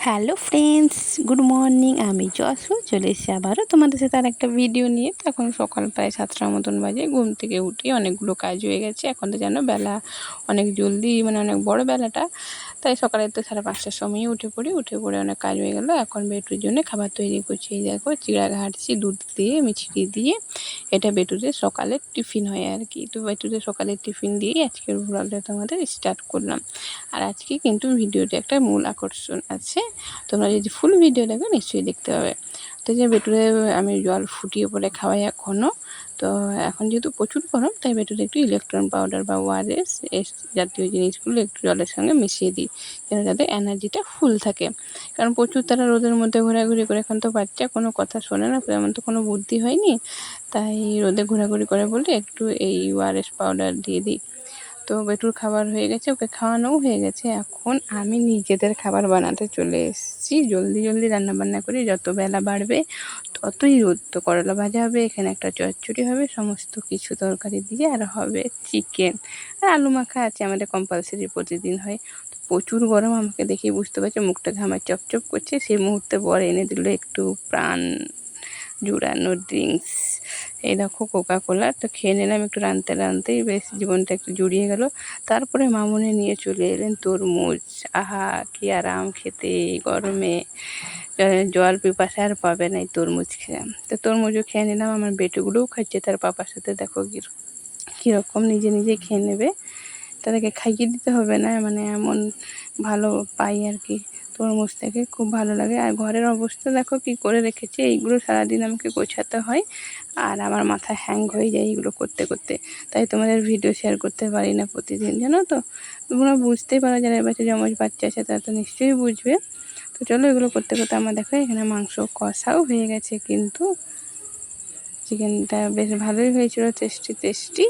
Hello friends good morning আমি যশু চলে এসেছি আবারও তোমাদের সাথে আর একটা ভিডিও নিয়ে। এখন সকাল প্রায় সাতটার মতন বাজে। ঘুম থেকে উঠি অনেকগুলো কাজ হয়ে গেছে। এখন তো যেন বেলা অনেক জলদি মানে অনেক বড় বেলাটা। তাই সকালে তো সাড়ে পাঁচটার সময় উঠে পড়ি। উঠে পড়ে অনেক কাজ হয়ে গেলো। এখন বেটুর জন্য খাবার তৈরি করছি। এই দেখো, চিড়া ঘাটছি, দুধ দিয়ে মিছড়ি দিয়ে। এটা বেটুদের সকালের টিফিন হয় আর কি। তো বেটুদের সকালের টিফিন দিয়েই আজকের ব্লগটা তোমাদের স্টার্ট করলাম। আর আজকে কিন্তু ভিডিওতে একটা মূল আকর্ষণ আছে। তোমরা যদি ফুল ভিডিও দেখো, নিশ্চয়ই দেখতে পাবে। তো যে বেটুরে আমি জল ফুটিয়ে পরে খাওয়াই এখনও তো এখন যেহেতু প্রচুর গরম, তাই বেটুরে একটু ইলেকট্রন পাউডার বা ওয়ারেস এস জাতীয় জিনিসগুলো একটু জলের সঙ্গে মিশিয়ে দিই, যেন যাতে এনার্জিটা ফুল থাকে। কারণ প্রচুর তারা রোদের মধ্যে ঘোরাঘুরি করে, এখন তো বাচ্চা কোনো কথা শোনে না এমন তো কোনো বুদ্ধি হয়নি। তাই রোদে ঘোরাঘুরি করে বলে একটু এই ওয়ারেস পাউডার দিয়ে দিই। তো বেটুর খাবার হয়ে গেছে, ওকে খাওয়ানোও হয়ে গেছে। এখন আমি নিজেদের খাবার বানাতে চলে এসেছি। জলদি জলদি রান্নাবান্না করি, যত বেলা বাড়বে ততই রোদ তো করলা ভাজা হবে, এখানে একটা চচ্চড়ি হবে, সমস্ত কিছু তরকারি দিয়ে, আর হবে চিকেন। আর আলু মাখা আছে, আমাদের কম্পালসারি প্রতিদিন হয়। প্রচুর গরম, আমাকে দেখেই বুঝতে পারছে, মুখটা ঘামায় চপচপ করছে। সেই মুহূর্তে বর এনে দিল একটু প্রাণ জুড়ানো ড্রিঙ্কস এই দেখো কোকা কোলা তো খেয়ে নিলাম একটু রাঁধতে রাঁধতেই বেশ জীবনটা একটু জুড়িয়ে গেল। তারপরে মামুনে নিয়ে চলে এলেন তরমুজ। আহা, কি আরাম খেতে গরমে। জল পিপাসা আর পাবে না এই তরমুজ খেলাম তো তরমুজও খেয়ে নিলাম, আমার বেটুগুলোও খাচ্ছে, তার পাপার সাথে দেখো কীরকম নিজে নিজে খেয়ে নেবে। তাদেরকে খাইয়ে দিতে হবে না মানে এমন ভালো পাই আর কি। তরমুজ থেকে খুব ভালো লাগে। আর ঘরের অবস্থা দেখো কি করে রেখেছে, এইগুলো সারাদিন আমাকে গোছাতে হয় আর আমার মাথা হ্যাং হয়ে যায় এইগুলো করতে করতে। তাই তোমাদের ভিডিও শেয়ার করতে পারি না প্রতিদিন, জানো তো? তোমরা বুঝতেই পারো, যারা বাচ্চা জমজ বাচ্চা আছে তারা তো নিশ্চয়ই বুঝবে। তো চলো এগুলো করতে করতে আমার দেখো এখানে মাংস কষাও হয়ে গেছে কিন্তু। চিকেনটা বেশ ভালোই হয়েছিল টেস্টি টেস্টি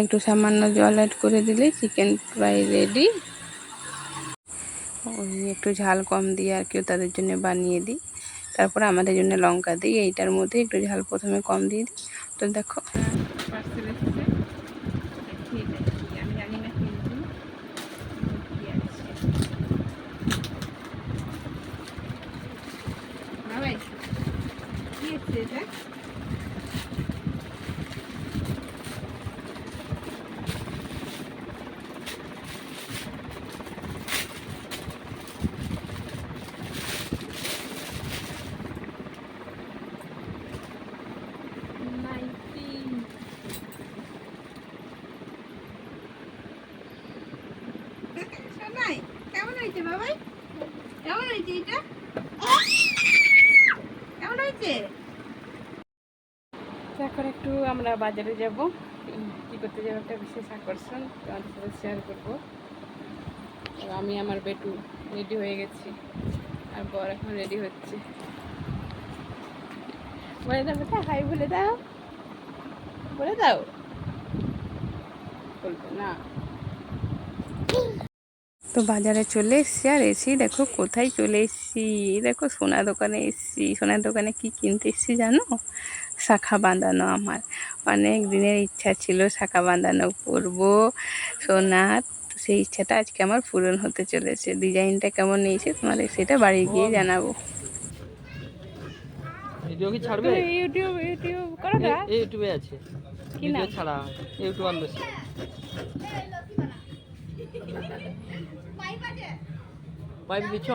একটু সামান্য জল অ্যাড করে দিলেই চিকেন ফ্রাই রেডি ওই একটু ঝাল কম দিয়ে আর কেউ তাদের জন্য বানিয়ে দিই। তারপরে আমাদের জন্য লঙ্কা দিই, এইটার মধ্যে একটু ঝাল প্রথমে কম দিয়ে দিই। তো দেখো এটা কেমন হয়েছে কেমন হয়েছে এটা? কেমন হয়েছে? এখন একটু আমরা বাজারে যাব। কি করতে যাব একটা বিশেষ আকর্ষণ তোমাদের সাথে শেয়ার করব। আমি আমার বেটু রেডি হয়ে গেছি, আর বর এখন রেডি হচ্ছে। বলে দাও বেটা হাই বলে দাও। বলে দাও? বলবে না। তো বাজারে চলে এসছি আর এসি দেখো কোথায় চলে এসছি। দেখো সোনা দোকানে এসছি। সোনার দোকানে কি কিনতে এসছি জানো? শাখা বাঁধানো আমার। অনেক দিনের ইচ্ছা ছিল শাখা বাঁধানো পরবো সোনার তো সেই ইচ্ছাটা আজকে আমার পূরণ হতে চলেছে। ডিজাইনটা কেমন নিয়েছে তোমাদের সেটা বাড়ি গিয়ে জানাব। ভিডিও কি ছাড়বে? ইউটিউব ইউটিউব করো ইউটিউবে আছে। কি না ছাড়া ইউটিউব আনবে পাইপ দিচ্ছ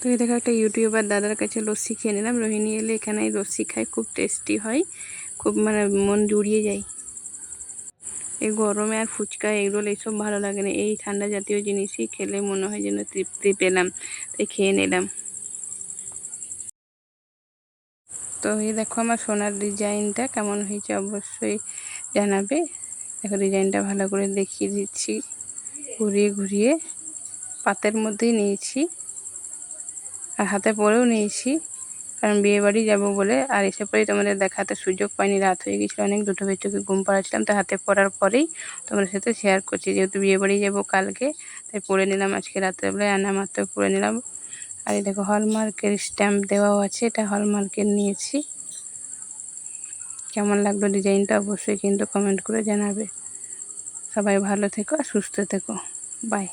তো এই দেখো একটা ইউটিউবার দাদার কাছে লস্যি খেয়ে নিলাম। রোহিণী এলে এখানে লস্যি খাই খুব টেস্টি হয়, খুব মানে মন জুড়িয়ে যায়। এই গরমে আর ফুচকা, এগরোল এইসব ভালো লাগে না। এই ঠান্ডা জাতীয় জিনিসই খেলে মনে হয় যেন তৃপ্তি পেলাম, তাই খেয়ে নিলাম। তো এই দেখো আমার সোনার ডিজাইনটা কেমন হয়েছে অবশ্যই জানাবে। দেখো ডিজাইনটা ভালো করে দেখিয়ে দিচ্ছি, ঘুরিয়ে ঘুরিয়ে। পাতের মধ্যেই নিয়েছি। আর হাতে পরেও নিয়েছি। কারণ বিয়ে বাড়ি যাব বলে আর এসে পরেই তোমাদের দেখাতে সুযোগ পাইনি। রাত হয়ে গেছিল অনেক, দুটো বেচুকে ঘুম পাড়াচ্ছিলাম, তো হাতে পরার পরেই তোমাদের সাথে শেয়ার করছি। যেহেতু বিয়ে বাড়ি যাব কালকে, তাই পরে নিলাম আজকে রাত্রেবেলায় আনা মাত্র পরে নিলাম। আর এই দেখো হলমার্কের স্ট্যাম্প দেওয়াও আছে, এটা হলমার্কের নিয়েছি। কেমন লাগল ডিজাইনটা অবশ্যই কিন্তু কমেন্ট করে জানাবে। সবাই ভালো থেকো আর সুস্থ থেকো। বাই